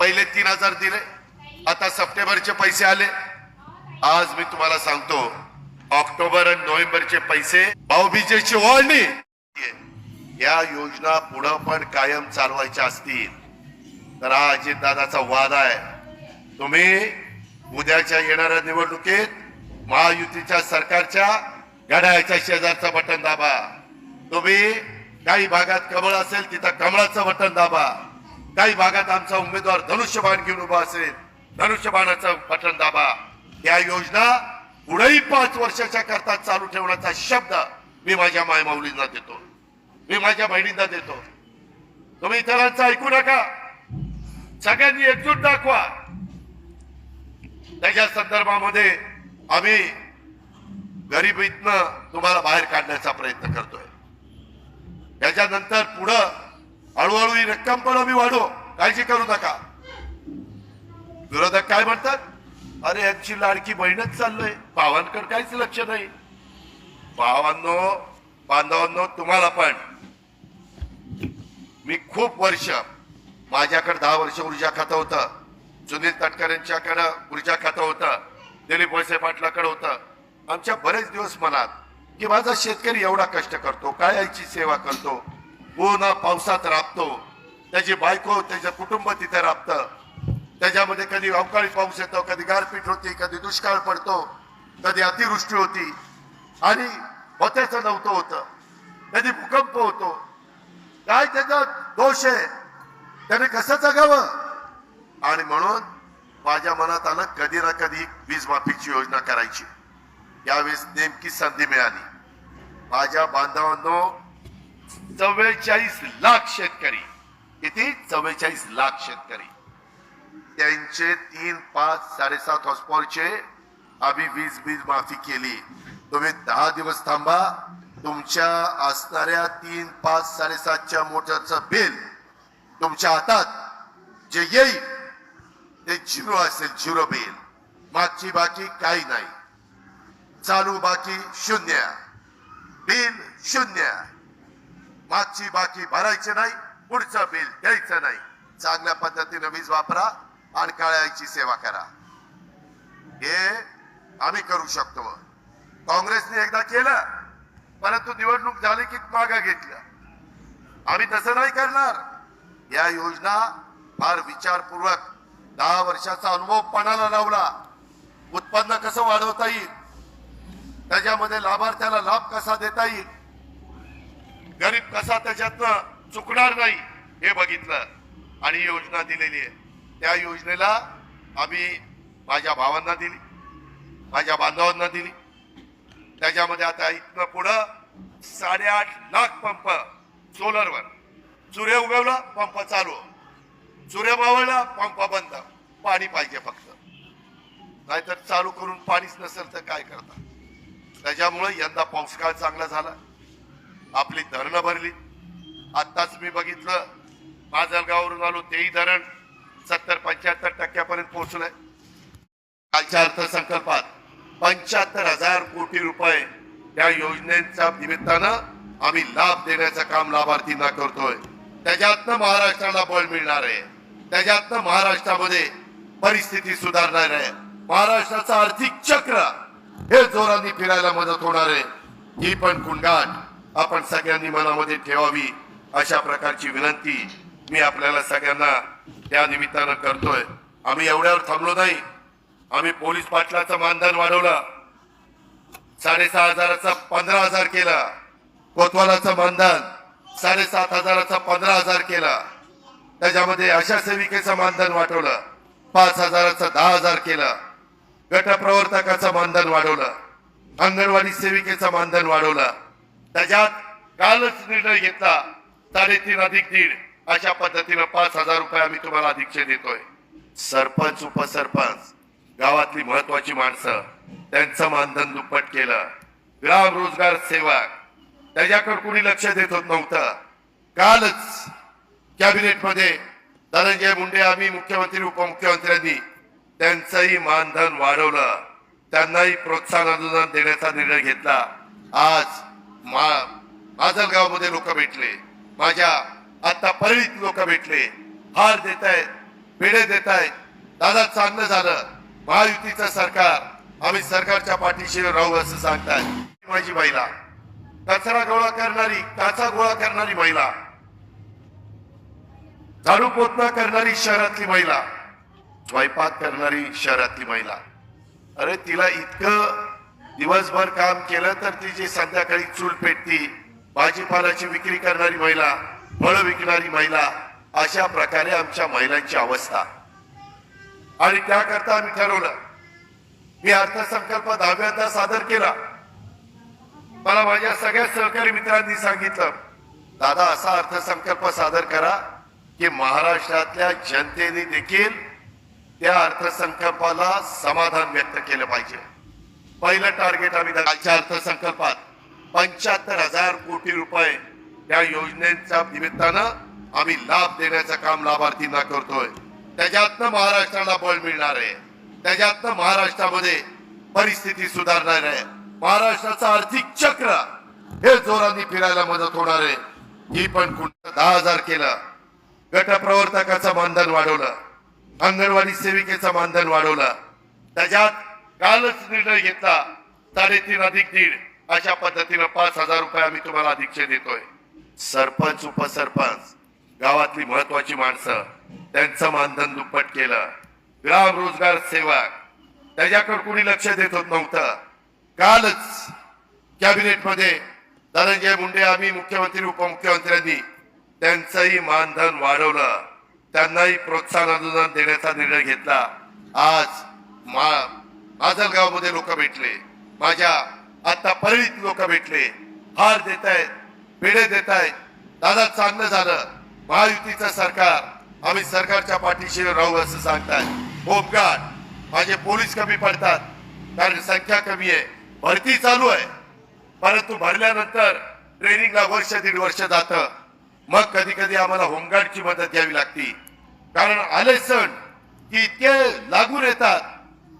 पहिले तीन हजार दिले आता सप्टेंबरचे पैसे आले. आज मी तुम्हाला सांगतो ऑक्टोबर आणि नोव्हेंबरचे पैसे भाऊबीजेची ओळणी या योजना पुढं पण कायम चालवायच्या असतील. तर हा अजितदादाचा वाद आहे. तुम्ही उद्याच्या येणाऱ्या निवडणुकीत महायुतीच्या सरकारच्या घड्याळ्याच्या शेजारचं बटन दाबा. तुम्ही काही भागात कमळ असेल तिथं कमळाचं बटन दाबा. काही भागात आमचा उमेदवार धनुष्यबाण घेऊन उभा असेल. धनुष्यबाणाचं बटन दाबा. या योजना पुढेही पाच वर्षाच्या करता चालू ठेवण्याचा शब्द मी माझ्या मायमाऊलींना देतो. मी माझ्या बहिणींना देतो. तुम्ही इतरांचं ऐकू नका. सगळ्यांनी एकजूट दाखवा. त्याच्या संदर्भामध्ये आम्ही गरिबीतनं तुम्हाला बाहेर काढण्याचा प्रयत्न करतोय. त्याच्यानंतर पुढं हळूहळू ही रक्कम पण आम्ही वाढवू. काळजी करू नका. विरोधक काय म्हणतात? अरे यांची लाडकी बहीणच चाललोय. भावांकडे काहीच लक्ष नाही. भावांनो बांधवांनो तुम्हाला पण. मी खूप वर्ष माझ्याकडे दहा वर्ष ऊर्जा खातं होतं. सुनील तटकरेंच्याकडे ऊर्जा खातं होतं. दिलीप वळसे पाटलाकडे होतं. आमच्या बरेच दिवस मनात की माझा शेतकरी एवढा कष्ट करतो काय आईची सेवा करतो? हो ऊन पावसात राबतो. त्याची बायको त्याचं कुटुंब तिथे राबतं. त्याच्यामध्ये कधी अवकाळी पाऊस येतो कधी गारपीट होती कधी दुष्काळ पडतो कधी अतिवृष्टी होती. आणि होत्याचं नव्हतं होतं. कधी भूकंप होतो. काय त्याचा दोष आहे? त्याने कसं जगावं? आणि म्हणून माझ्या मनात आलं कधी ना कधी वीज माफीची योजना करायची. यावेळेस नेमकी संधी मिळाली. माझ्या बांधवांनो चव्वेचाळीस लाख शेतकरी. किती? चव्वेचाळीस लाख शेतकरी. त्यांचे तीन पाच साडेसात हॉस्पॉरचे आम्ही वीज वीज माफी केली. तुम्ही दहा दिवस थांबा. तुमच्या असणाऱ्या तीन पाच साडेसातच्या मोटरचं बिल तुमच्या हातात. जे येईल ते झिरो असेल झिरो बिल. मागची बाकी काही नाही. चालू बाकी शून्य. बिल शून्य. मागची बाकी भरायची नाही पुढचं बिल द्यायचं नाही. चांगल्या पद्धतीने वीज वापरा आणि काळ्याची सेवा करा. हे आम्ही करू शकतो. काँग्रेसने एकदा केलं परंतु निवडणूक झाली की मागा घेतलं. आम्ही तसं नाही करणार. या योजना फार विचारपूर्वक दहा वर्षाचा अनुभव पणाला लावला. उत्पन्न कसं वाढवता येईल? त्याच्यामध्ये लाभार्थ्याला लाभ कसा देता येईल? गरीब कसा त्याच्यातनं चुकणार नाही हे बघितलं आणि योजना दिलेली आहे. त्या योजनेला आम्ही माझ्या भावांना दिली माझ्या बांधवांना दिली. त्याच्यामध्ये आता इथनं पुढं साडेआठ लाख पंप सोलरवर. सूर्य उगवला पंप चालू. चुरे मावळला पंप बंद. पाणी पाहिजे फक्त. नाहीतर चालू करून पाणीच नसेल तर काय करता? त्याच्यामुळं यंदा पाऊस काळ चांगला झाला. आपली धरणं भरली. आत्ताच मी बघितलं माजलगाववरून आलो तेही धरण सत्तर पंच्याहत्तर टक्क्यापर्यंत पोहोचलंय. कालच्या अर्थसंकल्पात पंच्याहत्तर हजार कोटी रुपये या योजनेच्या निमित्तानं आम्ही लाभ देण्याचं काम लाभार्थींना करतोय. त्याच्यातनं महाराष्ट्राला बळ मिळणार आहे. त्याच्यातनं महाराष्ट्रामध्ये परिस्थिती सुधारणार आहे. महाराष्ट्राचं आर्थिक चक्र हे जोरांनी फिरायला मदत होणार आहे. ही पण कुंडाट. आपण सगळ्यांनी मनामध्ये ठेवावी अशा प्रकारची विनंती मी आपल्याला सगळ्यांना त्या निमित्तानं करतोय. आम्ही एवढ्यावर थांबलो नाही. आम्ही पोलीस पाटलाचं मानधन वाढवलं. साडेसहा हजाराचा पंधरा हजार केला. कोतवालाचं मानधन साडेसात हजाराचा पंधरा हजार केला. त्याच्यामध्ये अशा सेविकेचं मानधन वाढवलं. पाच हजाराचं दहा हजार केलं. गटप्रवर्तकाचं मानधन वाढवलं. अंगणवाडी सेविकेचं मानधन वाढवलं. त्याच्यात कालच निर्णय घेतला. साडेतीन अधिक दीड. अशा पद्धतीनं पाच हजार रुपये आम्ही तुम्हाला अधिकचे देतोय. सरपंच उपसरपंच गावातली महत्वाची माणसं त्यांचं मानधन दुप्पट केलं. ग्राम रोजगार सेवक. त्याच्याकडे कुणी लक्ष देत होत नव्हतं. कालच कॅबिनेटमध्ये धनंजय मुंडे आम्ही मुख्यमंत्री उपमुख्यमंत्र्यांनी त्यांचंही मानधन वाढवलं. त्यांनाही प्रोत्साहन अनुदान देण्याचा निर्णय घेतला. आज मा गावामध्ये लोक भेटले. माझ्या आता परळीत लोक भेटले. हार देत आहेत पेढे देत आहेत दादा चांगलं झालं. महायुतीचं सरकार. आम्ही सरकारच्या पाठीशी राहू असं सांगताय. माझी महिला. कचरा गोळा करणारी काचा गोळा करणारी महिला. झाडू पोतना करणारी शहरातली महिला. स्वयंपाक करणारी शहरातली महिला. अरे तिला इतकं दिवसभर काम केलं तर ती जी संध्याकाळी चूल पेटती भाजीपाल्याची विक्री करणारी महिला फळं विकणारी महिला अशा प्रकारे आमच्या महिलांची अवस्था. आणि त्याकरता आम्ही ठरवलं मी अर्थसंकल्प दहाव्यांदा सादर केला. मला माझ्या सगळ्या सहकारी मित्रांनी सांगितलं दादा असा अर्थसंकल्प सादर करा की महाराष्ट्रातल्या जनतेने देखील त्या अर्थसंकल्पाला समाधान व्यक्त केलं पाहिजे. पहिलं टार्गेट आम्ही कालच्या अर्थसंकल्पात. पंच्याहत्तर हजार कोटी रुपये त्या योजनेच्या निमित्तानं आम्ही लाभ देण्याचं काम लाभार्थींना करतोय. त्याच्यातनं महाराष्ट्राला बळ मिळणार आहे. त्याच्यातनं महाराष्ट्रामध्ये परिस्थिती सुधारणार आहे. महाराष्ट्राचं आर्थिक चक्र हे जोराने फिरायला मदत होणार आहे. ही पण कुठं दहा हजार केलं. गटप्रवर्तकाचं मानधन वाढवलं. अंगणवाडी सेविकेचं मानधन वाढवलं. त्याच्यात कालच निर्णय घेतला. साडेतीन अधिक दीड. अशा पद्धतीनं पाच हजार रुपये आम्ही तुम्हाला अधिकचे देतोय. सरपंच उपसरपंच गावातली महत्वाची माणसं त्यांचं मानधन दुप्पट केलं. ग्राम रोजगार सेवक त्याच्याकडे कुणी लक्ष देत होत नव्हतं. कालच कॅबिनेटमध्ये धनंजय मुंडे आम्ही मुख्यमंत्री उपमुख्यमंत्र्यांनी त्यांचंही मानधन वाढवलं. त्यांनाही प्रोत्साहन अनुदान देण्याचा निर्णय घेतला. आज मा माजलगावमध्ये लोक भेटले. माझ्या आता परळीत लोक भेटले. हार देत आहेत पेढे देत आहेत दादा चांगलं झालं. महायुतीचं सरकार. आम्ही सरकारच्या पाठीशी राहू असं सांगताय होमगार्ड माझे पोलीस कमी पडतात. कारण संख्या कमी आहे. भरती चालू आहे. परंतु भरल्यानंतर ट्रेनिंगला वर्ष दीड वर्ष जात. मग कधी कधी आम्हाला होमगार्डची मदत घ्यावी लागती. कारण आले सण की इतके लागून येतात.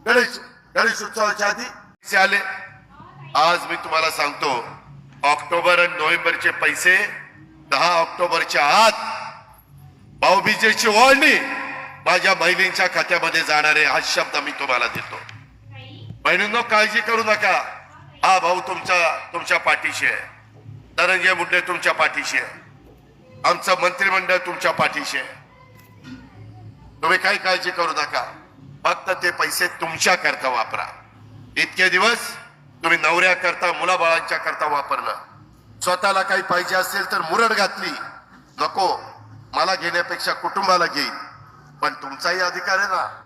गणेश गणेश उत्सवाच्या आधी पैसे आले. आज मी तुम्हाला सांगतो ऑक्टोबर आणि नोव्हेंबरचे पैसे दहा ऑक्टोबरच्या आत भाऊबीजेची ओळणी माझ्या बहिणींच्या खात्यामध्ये जाणारे हा शब्द मी तुम्हाला देतो. बहिणींनो काळजी करू नका. हा भाऊ तुमचा तुमच्या पाठीशी आहे. धनंजय मुंडे तुमच्या पाठीशी आहे. आमचं मंत्रिमंडळ तुमच्या पाठीशी आहे. तुम्ही काही काळजी करू नका. फक्त ते पैसे तुमच्या करता वापरा. इतके दिवस तुम्ही नवऱ्या करता मुलाबाळांच्या करता वापरलं. स्वतःला काही पाहिजे असेल तर मुरड घातली. नको. मला घेण्यापेक्षा कुटुंबाला घेईल पण तुमचाही अधिकार आहे ना.